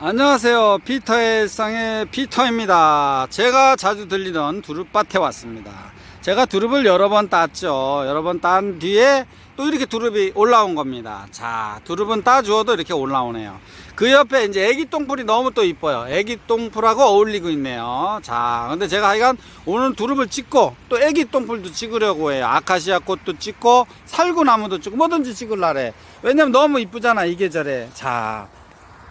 안녕하세요. 피터의 일상의 피터입니다. 제가 자주 들리던 두릅밭에 왔습니다. 제가 두릅을 여러 번 땄죠. 여러 번 딴 뒤에 또 이렇게 두릅이 올라온 겁니다. 자, 두릅은 따주어도 이렇게 올라오네요. 그 옆에 이제 애기 똥풀이 너무 또 이뻐요. 애기 똥풀하고 어울리고 있네요. 자, 근데 제가 하여간 오늘 두릅을 찍고 또 애기 똥풀도 찍으려고 해요. 아카시아 꽃도 찍고 살구나무도 찍고 뭐든지 찍을라래. 왜냐면 너무 이쁘잖아, 이 계절에. 자,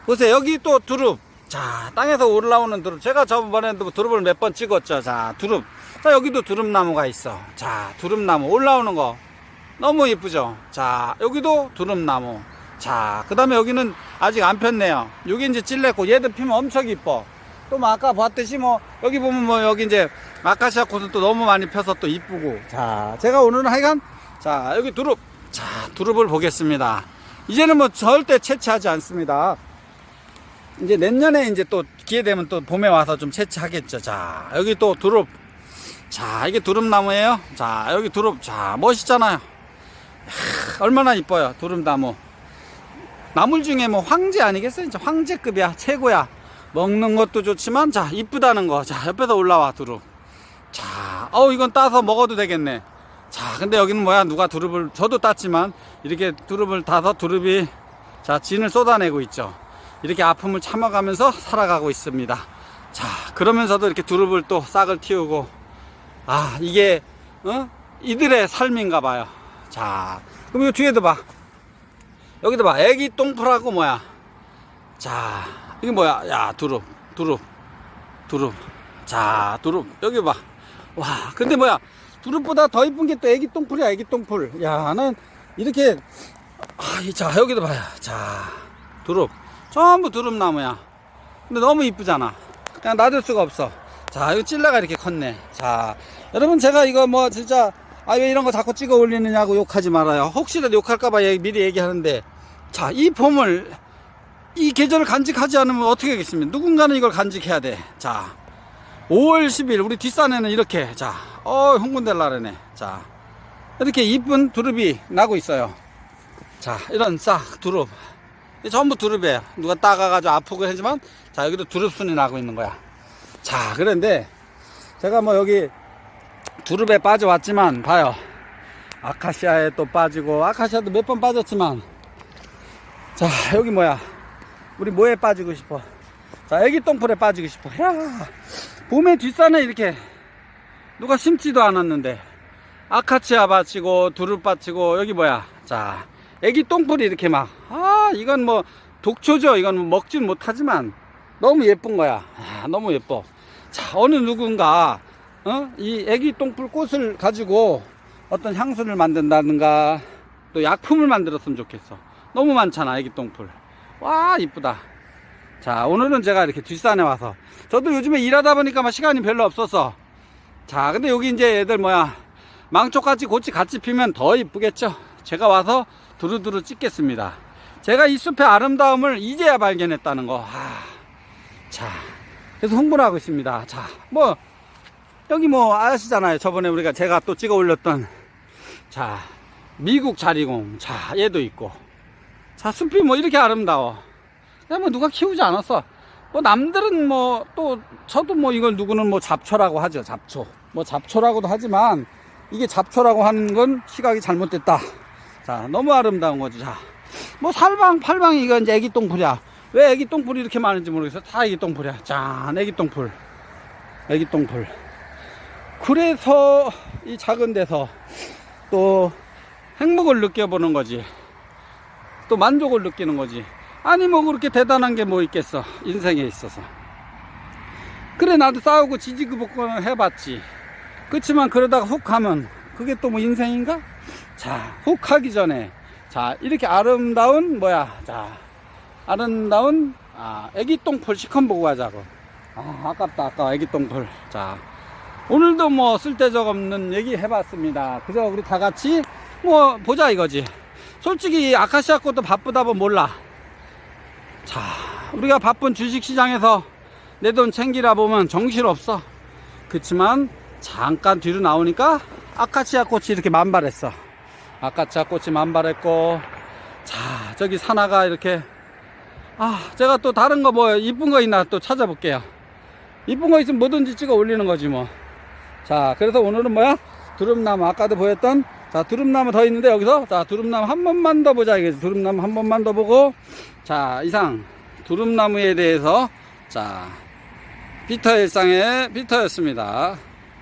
보세요. 여기 또 두릅. 자 땅에서 올라오는 두릅. 제가 저번에도 두릅을 몇 번 찍었죠. 자 두릅. 자 여기도 두릅나무가 있어. 자 두릅나무 올라오는 거. 너무 이쁘죠? 자 여기도 두릅나무. 자 그 다음에 여기는 아직 안 폈네요. 여기 이제 찔레꽃 얘도 피면 엄청 이뻐. 또 뭐 아까 봤듯이 뭐 여기 보면 뭐 여기 이제 아카시아 꽃은 또 너무 많이 펴서 또 이쁘고. 자 제가 오늘은 하여간 자 여기 두릅. 자 두릅을 보겠습니다. 이제는 뭐 절대 채취하지 않습니다 이제 내년에 이제 또 기회 되면 또 봄에 와서 좀 채취하겠죠. 자, 여기 또 두릅. 자, 이게 두릅나무예요. 자, 여기 두릅. 자, 멋있잖아요. 하, 얼마나 이뻐요. 두릅나무. 나물 중에 뭐 황제 아니겠어요? 진짜 황제급이야. 최고야. 먹는 것도 좋지만 자, 이쁘다는 거. 자, 옆에서 올라와 두릅. 자, 어우 이건 따서 먹어도 되겠네. 자, 근데 여기는 뭐야? 누가 두릅을 저도 땄지만 이렇게 두릅을 따서 두릅이 자, 진을 쏟아내고 있죠. 이렇게 아픔을 참아가면서 살아가고 있습니다. 자, 그러면서도 이렇게 두릅을 또 싹을 틔우고, 아, 이게, 어? 이들의 삶인가 봐요. 자, 그럼 이거 뒤에도 봐. 여기도 봐. 애기 똥풀하고 뭐야. 자, 이게 뭐야. 야, 두릅, 두릅, 두릅. 자, 두릅. 여기 봐. 와, 근데 뭐야. 두릅보다 더 이쁜 게 또 애기 똥풀이야, 애기 똥풀. 야, 난 이렇게, 아, 이- 자, 여기도 봐요. 자, 두릅. 전부 두릅나무야. 근데 너무 이쁘잖아. 그냥 놔둘 수가 없어. 자, 이거 찔레가 이렇게 컸네. 자, 여러분 제가 이거 뭐 진짜 아 왜 이런 거 자꾸 찍어 올리느냐고 욕하지 말아요. 혹시라도 욕할까봐 미리 얘기하는데, 자, 이 봄을 이 계절을 간직하지 않으면 어떻게 하겠습니까? 누군가는 이걸 간직해야 돼. 자, 5월 10일 우리 뒷산에는 이렇게 자, 어 홍군델라르네. 자, 이렇게 이쁜 두릅이 나고 있어요. 자, 이런 싹 두릅. 전부 두릅이에요. 누가 따가가지고 아프고 하지만, 자, 여기도 두릅순이 나고 있는 거야. 자, 그런데, 제가 뭐 여기 두릅에 빠져왔지만, 봐요. 아카시아에 또 빠지고, 아카시아도 몇 번 빠졌지만, 자, 여기 뭐야. 우리 뭐에 빠지고 싶어? 자, 애기 똥풀에 빠지고 싶어. 야 봄에 뒷산에 이렇게 누가 심지도 않았는데, 아카치아 받치고, 두릅 받치고, 여기 뭐야. 자, 애기 똥풀이 이렇게 막, 아, 이건 뭐, 독초죠. 이건 뭐 먹진 못하지만, 너무 예쁜 거야. 아, 너무 예뻐. 자, 어느 누군가, 어? 이 애기 똥풀 꽃을 가지고 어떤 향수를 만든다든가, 또 약품을 만들었으면 좋겠어. 너무 많잖아, 애기 똥풀. 와, 이쁘다. 자, 오늘은 제가 이렇게 뒷산에 와서, 저도 요즘에 일하다 보니까 막 시간이 별로 없어서, 자, 근데 여기 이제 애들 뭐야, 망초같이 꽃이 같이 피면 더 이쁘겠죠? 제가 와서 두루두루 찍겠습니다. 제가 이 숲의 아름다움을 이제야 발견했다는 거. 아, 자, 그래서 홍보를 하고 있습니다. 자, 뭐, 여기 뭐 아시잖아요. 저번에 우리가 제가 또 찍어 올렸던, 자, 미국 자리공. 자, 얘도 있고. 자, 숲이 뭐 이렇게 아름다워. 근데 뭐 누가 키우지 않았어. 뭐 남들은 뭐 또 저도 뭐 이걸 누구는 뭐 잡초라고 하죠. 잡초. 뭐 잡초라고도 하지만 이게 잡초라고 하는 건 시각이 잘못됐다. 자, 너무 아름다운 거지. 자, 뭐 살방, 팔방이 이거 이제 애기 똥풀이야. 왜 애기 똥풀이 이렇게 많은지 모르겠어. 다 애기 똥풀이야. 짠, 애기 똥풀. 애기 똥풀. 그래서 이 작은 데서 또 행복을 느껴보는 거지. 또 만족을 느끼는 거지. 아니 뭐 그렇게 대단한 게 뭐 있겠어. 인생에 있어서. 그래 나도 싸우고 지지구복권 해봤지. 그렇지만 그러다가 훅 하면 그게 또 뭐 인생인가? 자, 훅 하기 전에 자 이렇게 아름다운 뭐야 자 아름다운 아 애기 똥풀 시컨 보고 가자고. 아 아깝다 아까 애기 똥풀. 자 오늘도 뭐 쓸데적 없는 얘기 해봤습니다. 그저 우리 다 같이 뭐 보자 이거지. 솔직히 아카시아 꽃도 바쁘다 보면 몰라. 자, 우리가 바쁜 주식시장에서 내 돈 챙기라 보면 정신없어. 그렇지만 잠깐 뒤로 나오니까 아카시아 꽃이 이렇게 만발했어. 아카시아 꽃이 만발했고, 자, 저기 산화가 이렇게 아, 제가 또 다른 거 뭐 이쁜 거 있나 또 찾아볼게요. 이쁜 거 있으면 뭐든지 찍어 올리는 거지 뭐. 자, 그래서 오늘은 뭐야? 두릅나무 아까도 보였던 자 두릅나무 더 있는데 여기서 자 두릅나무 한 번만 더 보자 이게 두릅나무 한 번만 더 보고 자 이상 두릅나무에 대해서 자 피터 일상의 피터였습니다.